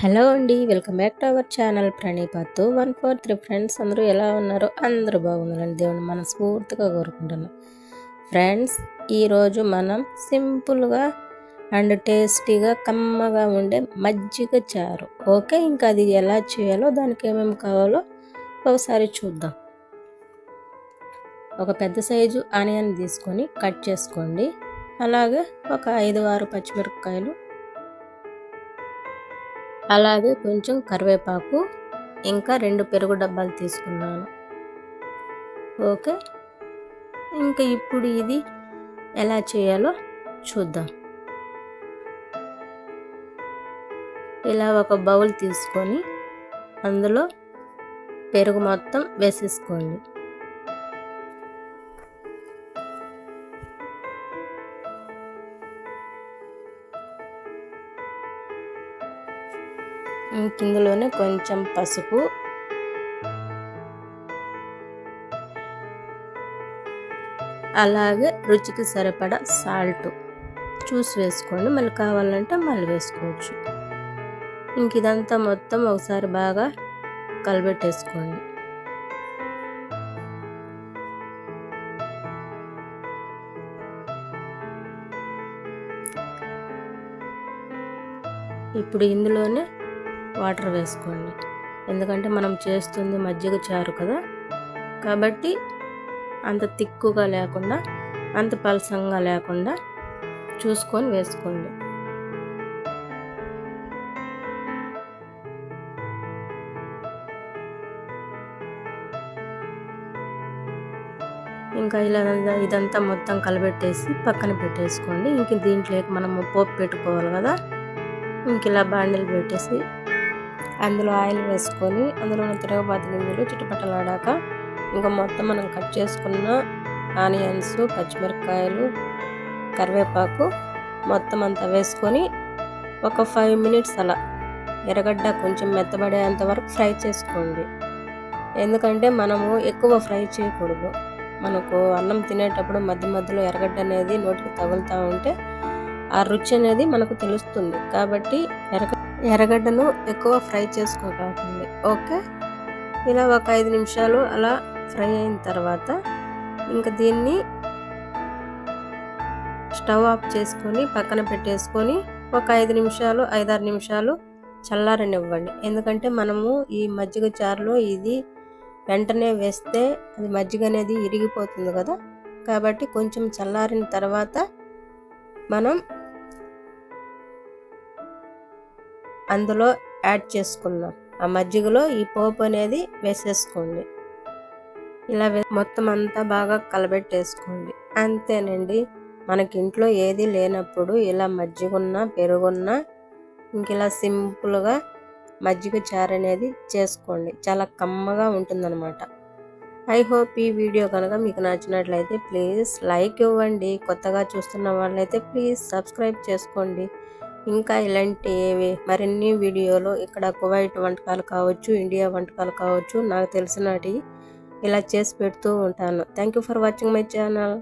Hello అండి welcome back to our channel ప్రణీపత్తు one four three friends అందరూ ఎలా ఉన్నారు అందరూ బాగున్నారండి దేవుని మనస్ఫూర్తిగా కోరుకుంటున్నాం. ఫ్రెండ్స్ ఈరోజు మనం సింపుల్గా అండ్ టేస్టీగా కమ్మగా ఉండే మజ్జిగ చారు. ఓకే ఇంకా అది ఎలా చేయాలో దానికి ఏమేమి కావాలో ఒకసారి చూద్దాం. ఒక పెద్ద సైజు ఆనియన్ తీసుకొని కట్ చేసుకోండి. అలాగే ఒక ఐదు ఆరు పచ్చిమిరపకాయలు అలాగే కొంచెం కరివేపాకు ఇంకా రెండు పెరుగు డబ్బాలు తీసుకున్నాను. ఓకే? ఇంకా ఇప్పుడు ఇది ఎలా చేయాలో చూద్దాం. ఇలా ఒక బౌల్ తీసుకొని అందులో పెరుగు మొత్తం వేసేసుకోండి. కిందలోనే కొంచెం పసుపు. అలాగే రుచికి సరిపడా సాల్ట్ చూసి వేసుకోండి. మళ్ళీ కావాలంటే మళ్ళీ వేసుకోవచ్చు. ఇంక ఇదంతా మొత్తం ఒకసారి బాగా కలబెట్టేసుకోండి. ఇప్పుడు ఇందులోనే వాటర్ వేసుకోండి. ఎందుకంటే మనం చేస్తుంది మజ్జిగ చారు కదా. కాబట్టి అంత తిక్కుగా లేకుండా అంత పలసంగా లేకుండా చూసుకొని వేసుకోండి. ఇంకా ఇలా ఇదంతా మొత్తం కలబెట్టేసి పక్కన పెట్టేసుకోండి. ఇంక దీంట్లోకి మనం పోపు పెట్టుకోవాలి కదా. ఇంక ఇలా బాండిల్ పెట్టేసి అందులో ఆయిల్ వేసుకొని అందులో తిరగబాతి గింజలు చుట్టుపక్కలాడాక ఇంకా మొత్తం మనం కట్ చేసుకున్న ఆనియన్స్ పచ్చిమిరపకాయలు కరివేపాకు మొత్తం అంతా వేసుకొని ఒక ఫైవ్ మినిట్స్ అలా ఎర్రగడ్డ కొంచెం మెత్తబడేంత వరకు ఫ్రై చేసుకోండి. ఎందుకంటే మనము ఎక్కువ ఫ్రై చేయకూడదు. మనకు అన్నం తినేటప్పుడు మధ్య మధ్యలో ఎర్రగడ్డ అనేది నోటికి తగులుతూ ఉంటే ఆ రుచి అనేది మనకు తెలుస్తుంది. కాబట్టి ఎర్రగడ్డ ఎర్రగడ్డను ఎక్కువ ఫ్రై చేసుకోకండి ఓకే? ఇలా ఒక ఐదు నిమిషాలు అలా ఫ్రై అయిన తర్వాత ఇంకా దీన్ని స్టవ్ ఆఫ్ చేసుకొని పక్కన పెట్టేసుకొని ఒక ఐదు నిమిషాలు ఐదారు నిమిషాలు చల్లారనివ్వండి. ఎందుకంటే మనము ఈ మజ్జిగ చారులో ఇది వెంటనే వేస్తే అది మజ్జిగ అనేది ఇరిగిపోతుంది కదా. కాబట్టి కొంచెం చల్లారిన తర్వాత మనం అందులో యాడ్ చేసుకుందాం. ఆ మజ్జిగలో ఈ పోపు అనేది వేసేసుకోండి. ఇలా మొత్తం అంతా బాగా కలబెట్టేసుకోండి. అంతేనండి. మనకి ఇంట్లో ఏది లేనప్పుడు ఇలా మజ్జిగున్న పెరుగున్న ఇంక ఇలా సింపుల్గా మజ్జిగ చారు అనేది చేసుకోండి. చాలా కమ్మగా ఉంటుందన్నమాట. ఐ హోప్ ఈ వీడియో కనుక మీకు నచ్చినట్లయితే ప్లీజ్ లైక్ ఇవ్వండి. కొత్తగా చూస్తున్న వాళ్ళైతే ప్లీజ్ సబ్స్క్రైబ్ చేసుకోండి. ఇంకా ఇలాంటి మరిన్ని వీడియోలు ఇక్కడ కువైట్ వంటకాలు కావచ్చు ఇండియా వంటకాలు కావచ్చు నాకు తెలిసినటి ఇలా చేసి పెడుతూ ఉంటాను. Thank you for watching my channel